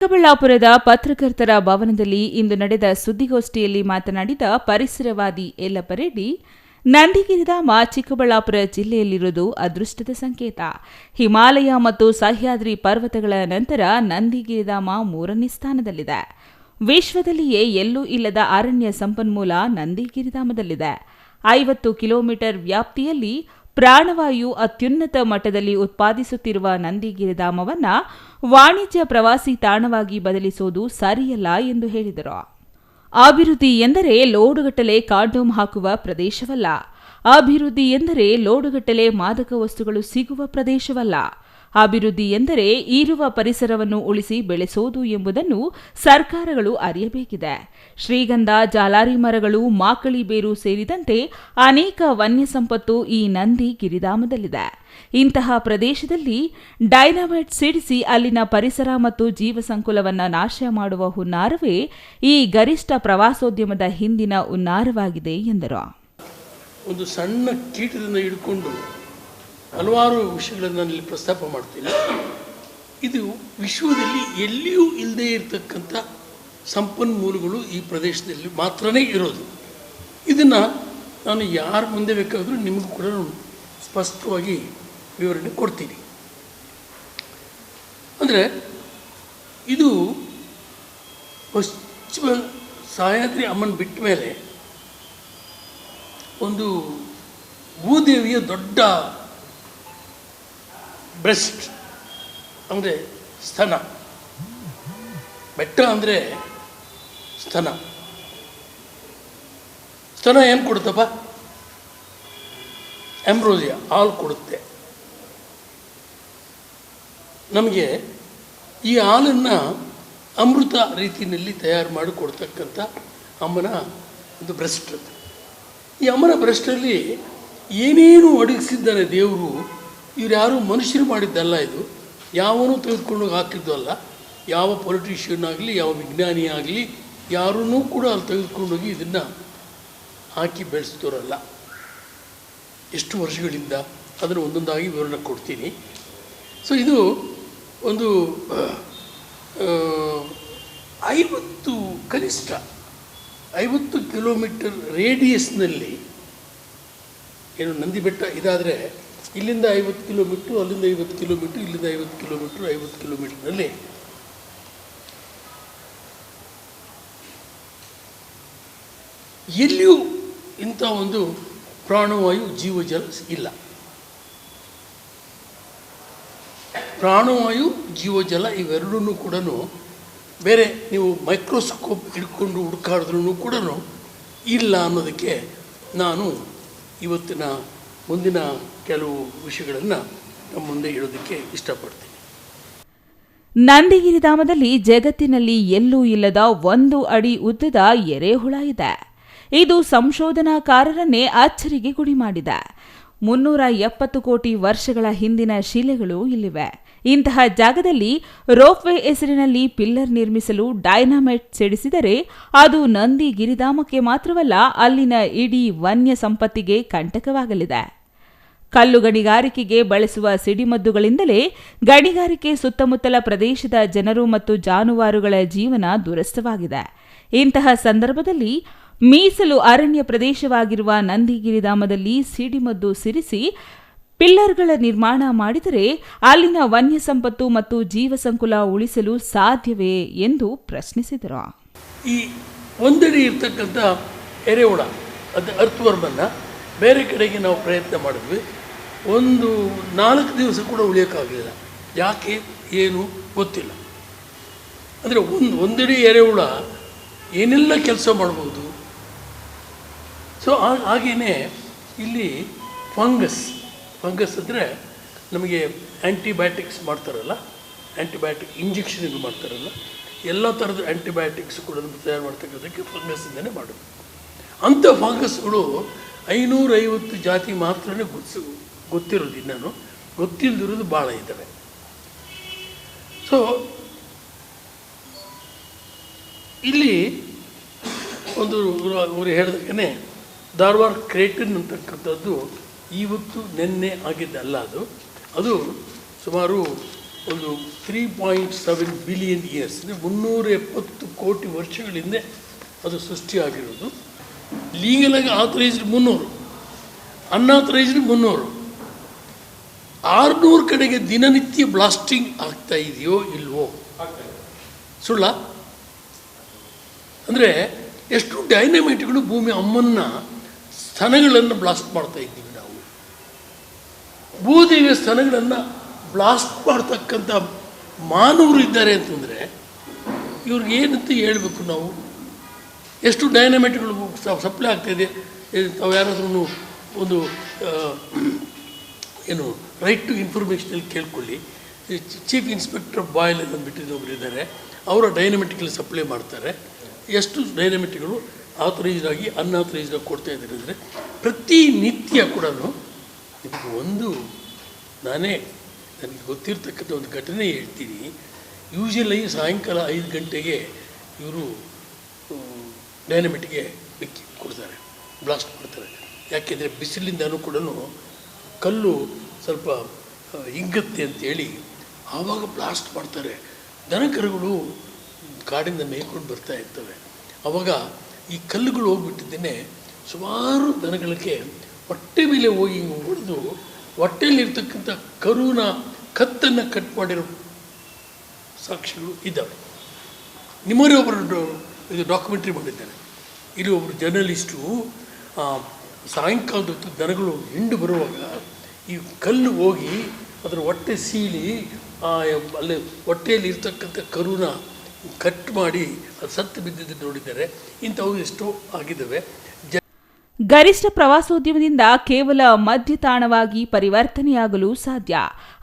ಚಿಕ್ಕಬಳ್ಳಾಪುರದ ಪತ್ರಕರ್ತರ ಭವನದಲ್ಲಿ ಇಂದು ನಡೆದ ಸುದ್ದಿಗೋಷ್ಠಿಯಲ್ಲಿ ಮಾತನಾಡಿದ ಪರಿಸರವಾದಿ ಯಲ್ಲಪ್ಪ ರೆಡ್ಡಿ ನಂದಿಗಿರಿಧಾಮ ಚಿಕ್ಕಬಳ್ಳಾಪುರ ಜಿಲ್ಲೆಯಲ್ಲಿರುವುದು ಅದೃಷ್ಟದ ಸಂಕೇತ. ಹಿಮಾಲಯ ಮತ್ತು ಸಹ್ಯಾದ್ರಿ ಪರ್ವತಗಳ ನಂತರ ನಂದಿಗಿರಿಧಾಮ ಮೂರನೇ ಸ್ಥಾನದಲ್ಲಿದೆ. ವಿಶ್ವದಲ್ಲಿಯೇ ಎಲ್ಲೂ ಇಲ್ಲದ ಅರಣ್ಯ ಸಂಪನ್ಮೂಲ ನಂದಿಗಿರಿಧಾಮದಲ್ಲಿದೆ. ಐವತ್ತು ಕಿಲೋಮೀಟರ್ ವ್ಯಾಪ್ತಿಯಲ್ಲಿ ಪ್ರಾಣವಾಯು ಅತ್ಯುನ್ನತ ಮಟ್ಟದಲ್ಲಿ ಉತ್ಪಾದಿಸುತ್ತಿರುವ ನಂದಿಗಿರಿಧಾಮವನ್ನು ವಾಣಿಜ್ಯ ಪ್ರವಾಸಿ ತಾಣವಾಗಿ ಬದಲಿಸುವುದು ಸರಿಯಲ್ಲ ಎಂದು ಹೇಳಿದರು. ಅಭಿವೃದ್ಧಿ ಎಂದರೆ ಲೋಡುಗಟ್ಟಲೆ ಕಾಂಡೋಮ್ ಹಾಕುವ ಪ್ರದೇಶವಲ್ಲ. ಅಭಿವೃದ್ಧಿ ಎಂದರೆ ಲೋಡುಗಟ್ಟಲೆ ಮಾದಕ ವಸ್ತುಗಳು ಸಿಗುವ ಪ್ರದೇಶವಲ್ಲ. ಅಭಿವೃದ್ಧಿ ಎಂದರೆ ಇರುವ ಪರಿಸರವನ್ನು ಉಳಿಸಿ ಬೆಳೆಸೋದು ಎಂಬುದನ್ನು ಸರ್ಕಾರಗಳು ಅರಿಯಬೇಕಿದೆ. ಶ್ರೀಗಂಧ, ಜಾಲಾರಿ ಮರಗಳು, ಮಾಕಳಿ ಬೇರು ಸೇರಿದಂತೆ ಅನೇಕ ವನ್ಯ ಸಂಪತ್ತು ಈ ನಂದಿ ಗಿರಿಧಾಮದಲ್ಲಿದೆ. ಇಂತಹ ಪ್ರದೇಶದಲ್ಲಿ ಡೈನಮೈಟ್ ಸಿಡಿಸಿ ಅಲ್ಲಿನ ಪರಿಸರ ಮತ್ತು ಜೀವಸಂಕುಲವನ್ನು ನಾಶ ಮಾಡುವ ಹುನ್ನಾರವೇ ಈ ಗರಿಷ್ಠ ಪ್ರವಾಸೋದ್ಯಮದ ಹಿಂದಿನ ಹುನ್ನಾರವಾಗಿದೆ ಎಂದರು. ಒಂದು ಸಣ್ಣ ಕೀಟದಿಂದ ಹಿಡ್ಕೊಂಡು ಹಲವಾರು ವಿಷಯಗಳನ್ನು ನಾನು ಇಲ್ಲಿ ಪ್ರಸ್ತಾಪ ಮಾಡ್ತೀನಿ. ಇದು ವಿಶ್ವದಲ್ಲಿ ಎಲ್ಲಿಯೂ ಇಲ್ಲದೇ ಇರತಕ್ಕಂಥ ಸಂಪನ್ಮೂಲಗಳು ಈ ಪ್ರದೇಶದಲ್ಲಿ ಮಾತ್ರನೇ ಇರೋದು. ಇದನ್ನು ನಾನು ಯಾರ ಮುಂದೆ ಬೇಕಾದರೂ ನಿಮಗೂ ಕೂಡ ಸ್ಪಷ್ಟವಾಗಿ ವಿವರಣೆ ಕೊಡ್ತೀನಿ. ಅಂದರೆ ಇದು ಪಶ್ಚಿಮ ಸಹ್ಯಾದ್ರಿ ಅಮ್ಮನ ಬಿಟ್ಟ ಮೇಲೆ ಒಂದು ಭೂದೇವಿಯ ದೊಡ್ಡ ಬ್ರೆಸ್ಟ್ ಅಂದರೆ ಸ್ತನ. ಬೆಟ್ಟ ಅಂದರೆ ಸ್ತನ. ಸ್ತನ ಏನು ಕೊಡುತ್ತಪ್ಪ? ಎಂಬ್ರೋಸಿಯಾ ಹಾಲು ಕೊಡುತ್ತೆ. ನಮಗೆ ಈ ಹಾಲನ್ನು ಅಮೃತ ರೀತಿಯಲ್ಲಿ ತಯಾರು ಮಾಡಿ ಕೊಡ್ತಕ್ಕಂಥ ಅಮ್ಮನ ಒಂದು ಬ್ರೆಸ್ಟ್ ಈ ಅಮ್ಮನ ಬ್ರೆಸ್ಟಲ್ಲಿ ಏನೇನು ಒಡಗಿಸಿದ್ದಾನೆ ದೇವರು. ಇವ್ರು ಯಾರು ಮನುಷ್ಯರು ಮಾಡಿದ್ದಲ್ಲ ಇದು. ಯಾವನು ತೆಗೆದುಕೊಂಡು ಹಾಕಿದ್ದು ಅಲ್ಲ. ಯಾವ ಪೊಲಿಟಿಷಿಯನ್ ಆಗಲಿ, ಯಾವ ವಿಜ್ಞಾನಿ ಆಗಲಿ ಯಾರೂ ಕೂಡ ಅಲ್ಲಿ ತೆಗೆದುಕೊಂಡೋಗಿ ಇದನ್ನು ಹಾಕಿ ಬೆಳೆಸಿದವರಲ್ಲ ಎಷ್ಟು ವರ್ಷಗಳಿಂದ ಅದನ್ನು ಒಂದೊಂದಾಗಿ ವಿವರಣೆ ಕೊಡ್ತೀನಿ. ಸೊ ಇದು ಒಂದು ಐವತ್ತು ಕನಿಷ್ಠ, ಐವತ್ತು ಕಿಲೋಮೀಟರ್ ರೇಡಿಯಸ್ನಲ್ಲಿ ಏನು ನಂದಿ ಬೆಟ್ಟ ಇದಾದರೆ ಇಲ್ಲಿಂದ ಐವತ್ತು ಕಿಲೋಮೀಟ್ರು, ಅಲ್ಲಿಂದ ಐವತ್ತು ಕಿಲೋಮೀಟ್ರ್, ಇಲ್ಲಿಂದ ಐವತ್ತು ಕಿಲೋಮೀಟ್ರ್, ಐವತ್ತು ಕಿಲೋಮೀಟ್ರಲ್ಲಿ ಎಲ್ಲಿಯೂ ಇಂಥ ಒಂದು ಪ್ರಾಣವಾಯು ಜೀವಜಲ ಇಲ್ಲ. ಪ್ರಾಣವಾಯು, ಜೀವಜಲ ಇವೆರಡೂ ಕೂಡ ಬೇರೆ ನೀವು ಮೈಕ್ರೋಸ್ಕೋಪ್ ಹಿಡ್ಕೊಂಡು ಹುಡುಕಾಡಿದ್ರೂ ಕೂಡ ಇಲ್ಲ ಅನ್ನೋದಕ್ಕೆ ನಾನು ಇವತ್ತಿನ ಮುಂದಿನ ಕೆಲವು ವಿಷಯಗಳನ್ನು ನಮ್ಮ ಮುಂದೆ ಇಡೋದಕ್ಕೆ ಇಷ್ಟಪಡ್ತೀನಿ. ನಂದಿಗಿರಿಧಾಮದಲ್ಲಿ ಜಗತ್ತಿನಲ್ಲಿ ಎಲ್ಲೂ ಇಲ್ಲದ ಒಂದು ಅಡಿ ಉದ್ದದ ಎರೆಹುಳ ಇದೆ. ಇದು ಸಂಶೋಧನಾಕಾರರನ್ನೇ ಅಚ್ಚರಿಗೆ ಗುಡಿ ಮಾಡಿದೆ. ಮುನ್ನೂರ ಎಪ್ಪತ್ತು ಕೋಟಿ ವರ್ಷಗಳ ಹಿಂದಿನ ಶಿಲೆಗಳು ಇಲ್ಲಿವೆ. ಇಂತಹ ಜಾಗದಲ್ಲಿ ರೋಪ್ವೇ ಹೆಸರಿನಲ್ಲಿ ಪಿಲ್ಲರ್ ನಿರ್ಮಿಸಲು ಡೈನಾಮೈಟ್ ಸಿಡಿಸಿದರೆ ಅದು ನಂದಿ ಗಿರಿಧಾಮಕ್ಕೆ ಮಾತ್ರವಲ್ಲ ಅಲ್ಲಿನ ಇಡೀ ವನ್ಯ ಸಂಪತ್ತಿಗೆ ಕಂಟಕವಾಗಲಿದೆ. ಕಲ್ಲು ಗಣಿಗಾರಿಕೆಗೆ ಬಳಸುವ ಸಿಡಿಮದ್ದುಗಳಿಂದಲೇ ಗಣಿಗಾರಿಕೆ ಸುತ್ತಮುತ್ತಲ ಪ್ರದೇಶದ ಜನರು ಮತ್ತು ಜಾನುವಾರುಗಳ ಜೀವನ ದುರಸ್ಥವಾಗಿದೆ ಇಂತಹ ಸಂದರ್ಭದಲ್ಲಿ ಮೀಸಲು ಅರಣ್ಯ ಪ್ರದೇಶವಾಗಿರುವ ನಂದಿಗಿರಿಧಾಮದಲ್ಲಿ ಸಿಡಿಮದ್ದು ಸಿರಿಸಿ ಪಿಲ್ಲರ್ಗಳ ನಿರ್ಮಾಣ ಮಾಡಿದರೆ ಅಲ್ಲಿನ ವನ್ಯ ಸಂಪತ್ತು ಮತ್ತು ಜೀವಸಂಕುಲ ಉಳಿಸಲು ಸಾಧ್ಯವೇ ಎಂದು ಪ್ರಶ್ನಿಸಿದರು. ಈ ಒಂದೆಡೆ ಇರ್ತಕ್ಕಂಥ ಎರೆಹುಳ, ಅದು ಅರ್ಥವರ್ಮನ್ನು ಬೇರೆ ಕಡೆಗೆ ನಾವು ಪ್ರಯತ್ನ ಮಾಡಿದ್ವಿ. ಒಂದು ನಾಲ್ಕು ದಿವಸ ಕೂಡ ಉಳಿಯೋಕ್ಕಾಗಲಿಲ್ಲ. ಯಾಕೆ, ಏನು ಗೊತ್ತಿಲ್ಲ. ಅಂದರೆ ಒಂದು, ಒಂದಡಿ ಎರೆಹುಳ ಏನೆಲ್ಲ ಕೆಲಸ ಮಾಡ್ಬೋದು? ಸೊ ಹಾಗೆಯೇ ಇಲ್ಲಿ ಫಂಗಸ್ ಫಂಗಸ್ ಅಂದರೆ ನಮಗೆ ಆ್ಯಂಟಿಬಯೋಟಿಕ್ಸ್ ಮಾಡ್ತಾರಲ್ಲ ಆ್ಯಂಟಿಬಯೋಟಿಕ್ ಇಂಜೆಕ್ಷನ್ ಇದು ಮಾಡ್ತಾರಲ್ಲ, ಎಲ್ಲ ಥರದ ಆ್ಯಂಟಿಬಯೋಟಿಕ್ಸ್ ಕೂಡ ನಮ್ಗೆ ತಯಾರು ಮಾಡ್ತಕ್ಕಂಥದ್ದಕ್ಕೆ ಫಂಗಸ್ಸಿಂದನೇ ಮಾಡಬೇಕು ಅಂಥ ಫಂಗಸ್ಗಳು ಐನೂರೈವತ್ತು ಜಾತಿ ಮಾತ್ರನೇ ಗೊತ್ತು ಗೊತ್ತಿರೋದು ಇನ್ನೂ ಗೊತ್ತಿಲ್ಲದಿರೋದು ಭಾಳ ಇದ್ದಾವೆ. ಸೊ ಇಲ್ಲಿ ಒಂದು ಅವರು ಹೇಳಿದಾಗೇ ಧಾರವಾಡ ಕ್ರೇಟನ್ ಅಂತಕ್ಕಂಥದ್ದು ಇವತ್ತು ನಿನ್ನೆ ಆಗಿದ್ದಲ್ಲ ಅದು. ಅದು ಸುಮಾರು ಒಂದು three point seven billion years ಅಂದರೆ ಮುನ್ನೂರ ಎಪ್ಪತ್ತು ಕೋಟಿ ವರ್ಷಗಳ ಹಿಂದೆ ಅದು ಸೃಷ್ಟಿಯಾಗಿರೋದು ಲೀಗಲಾಗಿ ಆಥರೈಸ್ಡ್ ಮುನ್ನೂರು. ಅನ್ಆಥರೈಸ್ಡ್ ಮುನ್ನೂರು. ಆರುನೂರು ಕಡೆಗೆ ದಿನನಿತ್ಯ ಬ್ಲಾಸ್ಟಿಂಗ್ ಆಗ್ತಾ ಇದೆಯೋ ಇಲ್ವೋ? ಸುಳ್ಳ? ಅಂದರೆ ಎಷ್ಟು ಡೈನಮೈಟ್ಗಳು ಭೂಮಿ ಅಮ್ಮನ್ನ ಸ್ತನಗಳನ್ನು ಬ್ಲಾಸ್ಟ್ ಮಾಡ್ತಾ ಇದ್ದೀವಿ ನಾವು. ಭೂದೇವಿಯ ಸ್ತನಗಳನ್ನು ಬ್ಲಾಸ್ಟ್ ಮಾಡ್ತಕ್ಕಂಥ ಮಾನವರು ಇದ್ದಾರೆ ಅಂತಂದರೆ ಇವ್ರಿಗೆ ಏನಂತ ಹೇಳಬೇಕು ನಾವು? ಎಷ್ಟು ಡೈನಮೈಟ್ಗಳು ಸಪ್ಲೈ ಆಗ್ತಾಯಿದೆ ತಾವು ಯಾರಾದ್ರೂ ಒಂದು ಏನು ರೈಟ್ ಟು ಇನ್ಫಾರ್ಮೇಷನಲ್ಲಿ ಕೇಳ್ಕೊಳ್ಳಿ. ಚೀಫ್ ಇನ್ಸ್ಪೆಕ್ಟರ್ ಬಾಯ್ಲ್ ಅಂದ್ಬಿಟ್ಟು ಒಬ್ರು ಇದ್ದಾರೆ. ಅವರ ಡೈನಮೆಟಿಕಲ್ಲಿ ಸಪ್ಲೈ ಮಾಡ್ತಾರೆ. ಎಷ್ಟು ಡೈನಮೆಟಿಕ್ಗಳು ಆಥರೈಸ್ಡ್ ಆಗಿ ಅನ್ಆಥರೈಸ್ಡ್ ಆಗಿ ಕೊಡ್ತಾ ಇದ್ದಾರೆ ಅಂದರೆ ಪ್ರತಿನಿತ್ಯ ಕೂಡ ನಿಮಗೆ ಒಂದು ನಾನೇ ನನಗೆ ಗೊತ್ತಿರ್ತಕ್ಕಂಥ ಒಂದು ಘಟನೆ ಹೇಳ್ತೀನಿ. ಯೂಶಲಿ ಸಾಯಂಕಾಲ ಐದು ಗಂಟೆಗೆ ಇವರು ಡೈನಮೆಟಿಗೆ ಬೆಕ್ಕಿ ಕೊಡ್ತಾರೆ. ಬ್ಲಾಸ್ಟ್ ಮಾಡ್ತಾರೆ ಯಾಕೆಂದರೆ ಬಿಸಿಲಿಂದನೂ ಕೂಡ ಕಲ್ಲು ಸ್ವಲ್ಪ ಆ, ಹಿಗ್ಗತ್ತೆ ಅಂತೇಳಿ ಆವಾಗ ಬ್ಲಾಸ್ಟ್ ಮಾಡ್ತಾರೆ. ದನಕರುಗಳು ಕಾಡಿಂದ ಮೇಯ್ಕೊಂಡು ಬರ್ತಾ ಇರ್ತವೆ. ಆವಾಗ ಈ ಕಲ್ಲುಗಳು ಹೋಗ್ಬಿಟ್ಟಿದ್ದೇನೆ ಸುಮಾರು ದನಗಳಿಗೆ ಹೊಟ್ಟೆ ಮೇಲೆ ಹೋಗಿ ಹೊಡೆದು ಹೊಟ್ಟೆಯಲ್ಲಿರ್ತಕ್ಕಂಥ ಕರುನ ಕತ್ತನ್ನು ಕಟ್ ಮಾಡಿರೋ ಸಾಕ್ಷಿಗಳು ಇದ್ದಾವೆ. ನಿಮ್ಮವರೇ ಒಬ್ಬರು ಇದು ಡಾಕ್ಯುಮೆಂಟ್ರಿ ಮಾಡಿದ್ದಾರೆ. ಇಲ್ಲಿ ಒಬ್ಬರು ಜರ್ನಲಿಸ್ಟು ಸಾಯಂಕಾಲದ ಹೊತ್ತು ದನಗಳು ಹಿಂಡು ಬರುವಾಗ ಈ ಕಲ್ಲು ಹೋಗಿ ಅದರ ಹೊಟ್ಟೆ ಸೀಳಿ ಅಲ್ಲಿ ಹೊಟ್ಟೆಯಲ್ಲಿ ಇರ್ತಕ್ಕಂಥ ಕರುನ ಕಟ್ ಮಾಡಿ ಅದು ಸತ್ತು ಬಿದ್ದಿದ್ದು ನೋಡಿದ್ದಾರೆ. ಇಂಥವು ಎಷ್ಟೋ ಆಗಿದ್ದಾವೆ. ಗರಿಷ್ಠ ಪ್ರವಾಸೋದ್ಯಮದಿಂದ ಕೇವಲ ಮಧ್ಯತಾಣವಾಗಿ ಪರಿವರ್ತನೆಯಾಗಲು ಸಾಧ್ಯ.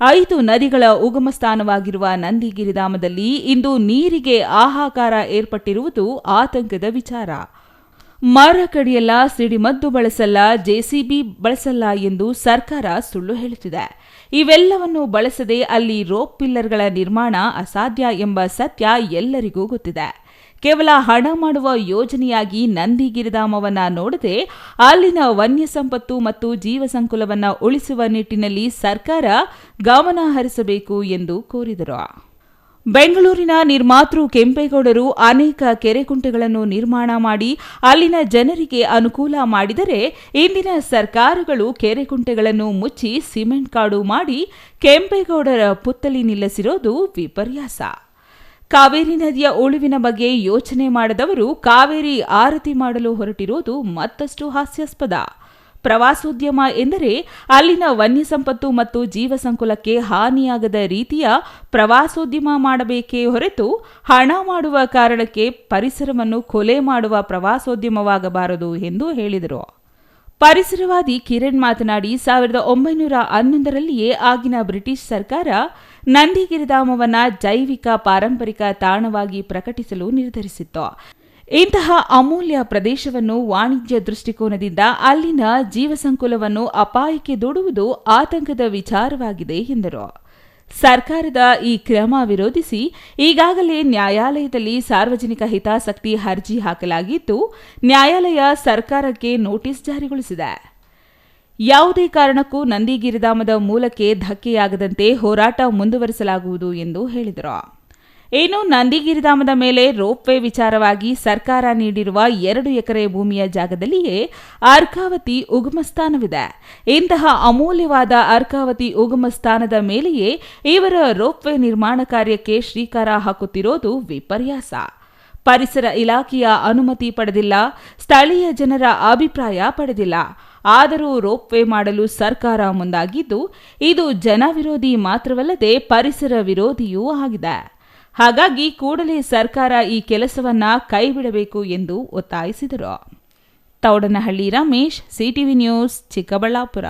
ಐದು ನದಿಗಳ ಉಗಮ ಸ್ಥಾನವಾಗಿರುವ ನಂದಿಗಿರಿಧಾಮದಲ್ಲಿ ಇಂದು ನೀರಿಗೆ ಆಹಾಕಾರ ಏರ್ಪಟ್ಟಿರುವುದು ಆತಂಕದ ವಿಚಾರ. ಮರ ಕಡಿಯಲ್ಲ ಸಿಡಿಮದ್ದು ಬಳಸಲ್ಲ, ಜೆಸಿಬಿ ಬಳಸಲ್ಲ ಎಂದು ಸರ್ಕಾರ ಸುಳ್ಳು ಹೇಳುತ್ತಿದೆ. ಇವೆಲ್ಲವನ್ನು ಬಳಸದೆ ಅಲ್ಲಿ ರೋಪ್ ಪಿಲ್ಲರ್ಗಳ ನಿರ್ಮಾಣ ಅಸಾಧ್ಯ ಎಂಬ ಸತ್ಯ ಎಲ್ಲರಿಗೂ ಗೊತ್ತಿದೆ. ಕೇವಲ ಹಣ ಮಾಡುವ ಯೋಜನೆಯಾಗಿ ನಂದಿಗಿರಿಧಾಮವನ್ನ ನೋಡದೆ ಅಲ್ಲಿನ ವನ್ಯ ಸಂಪತ್ತು ಮತ್ತು ಜೀವ ಸಂಕುಲವನ್ನ ಉಳಿಸುವ ನಿಟ್ಟಿನಲ್ಲಿ ಸರ್ಕಾರ ಗಮನ ಹರಿಸಬೇಕು ಎಂದು ಕೋರಿದರು. ಬೆಂಗಳೂರಿನ ನಿರ್ಮಾತೃ ಕೆಂಪೇಗೌಡರು ಅನೇಕ ಕೆರೆಕುಂಟೆಗಳನ್ನು ನಿರ್ಮಾಣ ಮಾಡಿ ಅಲ್ಲಿನ ಜನರಿಗೆ ಅನುಕೂಲ ಮಾಡಿದರೆ ಇಂದಿನ ಸರ್ಕಾರಗಳು ಕೆರೆಕುಂಟೆಗಳನ್ನು ಮುಚ್ಚಿ ಸಿಮೆಂಟ್ ಕಾಡು ಮಾಡಿ ಕೆಂಪೇಗೌಡರ ಪುತ್ತಲಿ ನಿಲ್ಲಿಸಿರೋದು ವಿಪರ್ಯಾಸ. ಕಾವೇರಿ ನದಿಯ ಉಳಿವಿನ ಬಗ್ಗೆ ಯೋಚನೆ ಮಾಡದವರು ಕಾವೇರಿ ಆರತಿ ಮಾಡಲು ಹೊರಟಿರೋದು ಮತ್ತಷ್ಟು ಹಾಸ್ಯಾಸ್ಪದ. ಪ್ರವಾಸೋದ್ಯಮ ಎಂದರೆ ಅಲ್ಲಿನ ವನ್ಯ ಸಂಪತ್ತು ಮತ್ತು ಜೀವ ಸಂಕುಲಕ್ಕೆ ಹಾನಿಯಾಗದ ರೀತಿಯ ಪ್ರವಾಸೋದ್ಯಮ ಮಾಡಬೇಕೇ ಹೊರತು ಹಣ ಮಾಡುವ ಕಾರಣಕ್ಕೆ ಪರಿಸರವನ್ನು ಕೊಲೆ ಮಾಡುವ ಪ್ರವಾಸೋದ್ಯಮವಾಗಬಾರದು ಎಂದು ಹೇಳಿದರು. ಪರಿಸರವಾದಿ ಕಿರಣ್ ಮಾತನಾಡಿ, ಸಾವಿರದ ಒಂಬೈನೂರ ಹನ್ನೊಂದರಲ್ಲಿಯೇ ಆಗಿನ ಬ್ರಿಟಿಷ್ ಸರ್ಕಾರ ನಂದಿಗಿರಿಧಾಮವನ್ನು ಜೈವಿಕ ಪಾರಂಪರಿಕ ತಾಣವಾಗಿ ಪ್ರಕಟಿಸಲು ನಿರ್ಧರಿಸಿತ್ತು. ಇಂತಹ ಅಮೂಲ್ಯ ಪ್ರದೇಶವನ್ನು ವಾಣಿಜ್ಯ ದೃಷ್ಟಿಕೋನದಿಂದ ಅಲ್ಲಿನ ಜೀವಸಂಕುಲವನ್ನು ಅಪಾಯಕ್ಕೆ ದೂಡುವುದು ಆತಂಕದ ವಿಚಾರವಾಗಿದೆ ಎಂದರು. ಸರ್ಕಾರದ ಈ ಕ್ರಮ ವಿರೋಧಿಸಿ ಈಗಾಗಲೇ ನ್ಯಾಯಾಲಯದಲ್ಲಿ ಸಾರ್ವಜನಿಕ ಹಿತಾಸಕ್ತಿ ಅರ್ಜಿ ಹಾಕಲಾಗಿದ್ದು, ನ್ಯಾಯಾಲಯ ಸರ್ಕಾರಕ್ಕೆ ನೋಟಿಸ್ ಜಾರಿಗೊಳಿಸಿದೆ. ಯಾವುದೇ ಕಾರಣಕ್ಕೂ ನಂದಿಗಿರಿಧಾಮದ ಮೂಲಕ್ಕೆ ಧಕ್ಕೆಯಾಗದಂತೆ ಹೋರಾಟ ಮುಂದುವರಿಸಲಾಗುವುದು ಎಂದು ಹೇಳಿದರು. ಇನ್ನು ನಂದಿಗಿರಿಧಾಮದ ಮೇಲೆ ರೋಪ್ವೇ ವಿಚಾರವಾಗಿ ಸರ್ಕಾರ ನೀಡಿರುವ ಎರಡು ಎಕರೆ ಭೂಮಿಯ ಜಾಗದಲ್ಲಿಯೇ ಅರ್ಕಾವತಿ ಉಗಮ ಸ್ಥಾನವಿದೆ. ಇಂತಹ ಅಮೂಲ್ಯವಾದ ಅರ್ಕಾವತಿ ಉಗಮ ಸ್ಥಾನದ ಮೇಲೆಯೇ ಇವರ ರೋಪ್ವೇ ನಿರ್ಮಾಣ ಕಾರ್ಯಕ್ಕೆ ಶ್ರೀಕಾರ ಹಾಕುತ್ತಿರೋದು ವಿಪರ್ಯಾಸ. ಪರಿಸರ ಇಲಾಖೆಯ ಅನುಮತಿ ಪಡೆದಿಲ್ಲ, ಸ್ಥಳೀಯ ಜನರ ಅಭಿಪ್ರಾಯ ಪಡೆದಿಲ್ಲ. ಆದರೂ ರೋಪ್ವೇ ಮಾಡಲು ಸರ್ಕಾರ ಮುಂದಾಗಿದ್ದು, ಇದು ಜನವಿರೋಧಿ ಮಾತ್ರವಲ್ಲದೆ ಪರಿಸರ ವಿರೋಧಿಯೂ ಆಗಿದೆ. ಹಾಗಾಗಿ ಕೂಡಲೇ ಸರ್ಕಾರ ಈ ಕೆಲಸವನ್ನ ಕೈಬಿಡಬೇಕು ಎಂದು ಒತ್ತಾಯಿಸಿದರು. Taudanahalli Ramesh CTV news Chikkaballapur.